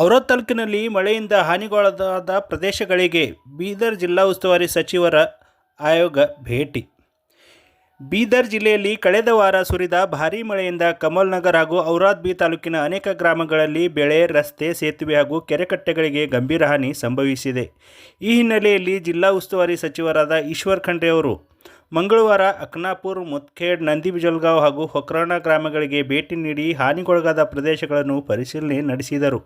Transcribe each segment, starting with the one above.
ಔರಾದ್ ತಾಲೂಕಿನಲ್ಲಿ ಮಳೆಯಿಂದ ಹಾನಿಗೊಳಗಾದ ಪ್ರದೇಶಗಳಿಗೆ ಬೀದರ್ ಜಿಲ್ಲಾ ಉಸ್ತುವಾರಿ ಸಚಿವರ ಆಯೋಗ ಭೇಟಿ. ಬೀದರ್ ಜಿಲ್ಲೆಯಲ್ಲಿ ಕಳೆದ ವಾರ ಸುರಿದ ಭಾರೀ ಮಳೆಯಿಂದ ಕಮಲ್ ನಗರ್ ಹಾಗೂ ಔರಾದ್ ಬಿ ತಾಲೂಕಿನ ಅನೇಕ ಗ್ರಾಮಗಳಲ್ಲಿ ಬೆಳೆ, ರಸ್ತೆ, ಸೇತುವೆ ಹಾಗೂ ಕೆರೆಕಟ್ಟೆಗಳಿಗೆ ಗಂಭೀರ ಹಾನಿ ಸಂಭವಿಸಿದೆ. ಈ ಹಿನ್ನೆಲೆಯಲ್ಲಿ ಜಿಲ್ಲಾ ಉಸ್ತುವಾರಿ ಸಚಿವರಾದ ಈಶ್ವರ್ ಖಂಡ್ರೆ ಅವರು ಮಂಗಳವಾರ ಅಕ್ನಾಪುರ್ ಮುತ್ಖೇಡ್ ನಂದಿಬಿಜಲ್ಗಾಂವ್ ಹಾಗೂ ಹೊಕ್ರಾಣ ಗ್ರಾಮಗಳಿಗೆ ಭೇಟಿ ನೀಡಿ ಹಾನಿಗೊಳಗಾದ ಪ್ರದೇಶಗಳನ್ನು ಪರಿಶೀಲನೆ ನಡೆಸಿದರು.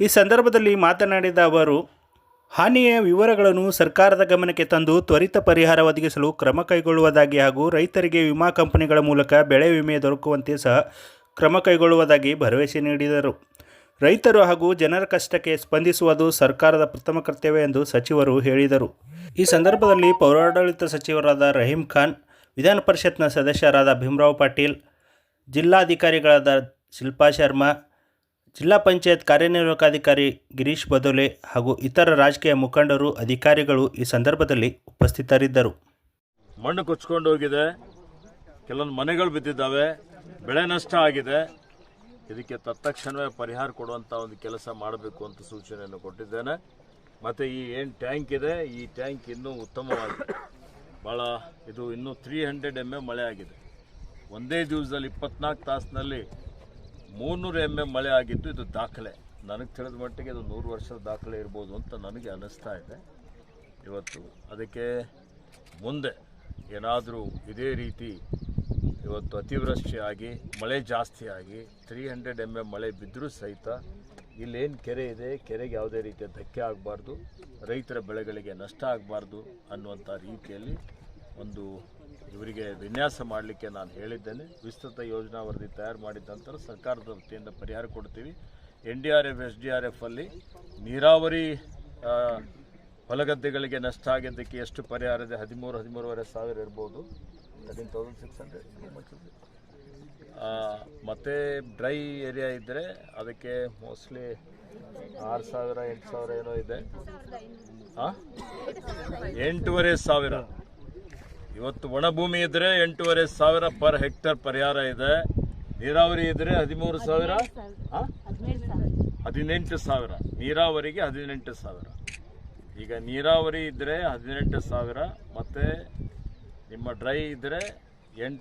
ಈ ಸಂದರ್ಭದಲ್ಲಿ ಮಾತನಾಡಿದ ಅವರು, ಹಾನಿಯ ವಿವರಗಳನ್ನು ಸರ್ಕಾರದ ಗಮನಕ್ಕೆ ತಂದು ತ್ವರಿತ ಪರಿಹಾರ ಒದಗಿಸಲು ಕ್ರಮ ಕೈಗೊಳ್ಳುವುದಾಗಿ ಹಾಗೂ ರೈತರಿಗೆ ವಿಮಾ ಕಂಪನಿಗಳ ಮೂಲಕ ಬೆಳೆ ವಿಮೆ ದೊರಕುವಂತೆ ಸಹ ಕ್ರಮ ಕೈಗೊಳ್ಳುವುದಾಗಿ ಭರವಸೆ ನೀಡಿದರು. ರೈತರು ಹಾಗೂ ಜನರ ಕಷ್ಟಕ್ಕೆ ಸ್ಪಂದಿಸುವುದು ಸರ್ಕಾರದ ಪ್ರಥಮ ಕರ್ತವ್ಯ ಎಂದು ಸಚಿವರು ಹೇಳಿದರು. ಈ ಸಂದರ್ಭದಲ್ಲಿ ಪೌರಾಡಳಿತ ಸಚಿವರಾದ ರಹೀಂ ಖಾನ್, ವಿಧಾನ ಪರಿಷತ್ನ ಸದಸ್ಯರಾದ ಭೀಮರಾವ್ ಪಾಟೀಲ್, ಜಿಲ್ಲಾಧಿಕಾರಿಗಳಾದ ಶಿಲ್ಪಾ ಶರ್ಮಾ, ಜಿಲ್ಲಾ ಪಂಚಾಯತ್ ಕಾರ್ಯನಿರ್ವಾಹಕಾಧಿಕಾರಿ ಗಿರೀಶ್ ಬದೋಲೆ ಹಾಗೂ ಇತರ ರಾಜಕೀಯ ಮುಖಂಡರು, ಅಧಿಕಾರಿಗಳು ಈ ಸಂದರ್ಭದಲ್ಲಿ ಉಪಸ್ಥಿತರಿದ್ದರು. ಮಣ್ಣು ಕೊಚ್ಕೊಂಡು ಹೋಗಿದೆ. ಕೆಲವೊಂದು ಮನೆಗಳು ಬಿದ್ದಿದ್ದಾವೆ. ಬೆಳೆ ನಷ್ಟ ಆಗಿದೆ. ಇದಕ್ಕೆ ತತ್ಕ್ಷಣವೇ ಪರಿಹಾರ ಕೊಡುವಂಥ ಒಂದು ಕೆಲಸ ಮಾಡಬೇಕು ಅಂತ ಸೂಚನೆಯನ್ನು ಕೊಟ್ಟಿದ್ದೇನೆ. ಮತ್ತು ಈ ಏನು ಟ್ಯಾಂಕ್ ಇದೆ, ಈ ಟ್ಯಾಂಕ್ ಇನ್ನೂ ಉತ್ತಮವಾಗಿದೆ. ಭಾಳ ಇದು ಇನ್ನೂ ತ್ರೀ ಹಂಡ್ರೆಡ್ ಎಂ ಎ ಮಳೆ ಆಗಿದೆ. ಒಂದೇ ದಿವಸದಲ್ಲಿ ಇಪ್ಪತ್ನಾಲ್ಕು ತಾಸಿನಲ್ಲಿ ಮೂರ್ನೂರು ಎಂ ಎ ಮಳೆ ಆಗಿದ್ದು ಇದು ದಾಖಲೆ. ನನಗೆ ತಿಳಿದ ಮಟ್ಟಿಗೆ ಇದು ನೂರು ವರ್ಷದ ದಾಖಲೆ ಇರ್ಬೋದು ಅಂತ ನನಗೆ ಅನ್ನಿಸ್ತಾ ಇದೆ. ಇವತ್ತು ಅದಕ್ಕೆ ಮುಂದೆ ಏನಾದರೂ ಇದೇ ರೀತಿ ಇವತ್ತು ಅತಿವೃಷ್ಟಿಯಾಗಿ, ಮಳೆ ಜಾಸ್ತಿಯಾಗಿ ತ್ರೀ ಹಂಡ್ರೆಡ್ ಎಂ ಎಂ ಮಳೆ ಬಿದ್ದರೂ ಸಹಿತ ಇಲ್ಲೇನು ಕೆರೆ ಇದೆ, ಕೆರೆಗೆ ಯಾವುದೇ ರೀತಿಯ ಧಕ್ಕೆ ಆಗಬಾರ್ದು, ರೈತರ ಬೆಳೆಗಳಿಗೆ ನಷ್ಟ ಆಗಬಾರ್ದು ಅನ್ನುವಂಥ ರೀತಿಯಲ್ಲಿ ಒಂದು ಇವರಿಗೆ ವಿನ್ಯಾಸ ಮಾಡಲಿಕ್ಕೆ ನಾನು ಹೇಳಿದ್ದೇನೆ. ವಿಸ್ತೃತ ಯೋಜನಾ ವರದಿ ತಯಾರು ಮಾಡಿದ ನಂತರ ಸರ್ಕಾರದ ವತಿಯಿಂದ ಪರಿಹಾರ ಕೊಡ್ತೀವಿ. N D R F, S D R F ಅಲ್ಲಿ ನೀರಾವರಿ ಹೊಲಗದ್ದೆಗಳಿಗೆ ನಷ್ಟ ಆಗಿದ್ದಕ್ಕೆ ಎಷ್ಟು ಪರಿಹಾರ ಇದೆ? ಹದಿಮೂರು, ಹದಿಮೂರುವರೆ ಸಾವಿರ ಇರ್ಬೋದು. ತರ್ಟೀನ್ ತೌಸಂಡ್ ಸಿಕ್ಸ್ ಹಂಡ್ರೆಡ್ ಮತ್ತು ಡ್ರೈ ಏರಿಯಾ ಇದ್ದರೆ ಅದಕ್ಕೆ ಮೋಸ್ಟ್ಲಿ ಆರು ಸಾವಿರ, ಎಂಟು ಸಾವಿರ ಏನೋ ಇದೆ. ಹಾಂ ಎಂಟೂವರೆ ಸಾವಿರ. ಇವತ್ತು ಒಣಭೂಮಿ ಇದ್ದರೆ ಎಂಟೂವರೆ ಸಾವಿರ ಪರ್ ಹೆಕ್ಟರ್ ಪರಿಹಾರ ಇದೆ. ನೀರಾವರಿ ಇದ್ದರೆ ಹದಿಮೂರು ಸಾವಿರ. ಹಾಂ ಹದಿನೆಂಟು ಸಾವಿರ. ನೀರಾವರಿಗೆ ಹದಿನೆಂಟು ಸಾವಿರ. ಈಗ ನೀರಾವರಿ ಇದ್ದರೆ ಹದಿನೆಂಟು ಸಾವಿರ, ಮತ್ತು ನಿಮ್ಮ ಡ್ರೈ ಇದ್ದರೆ ಎಂಟು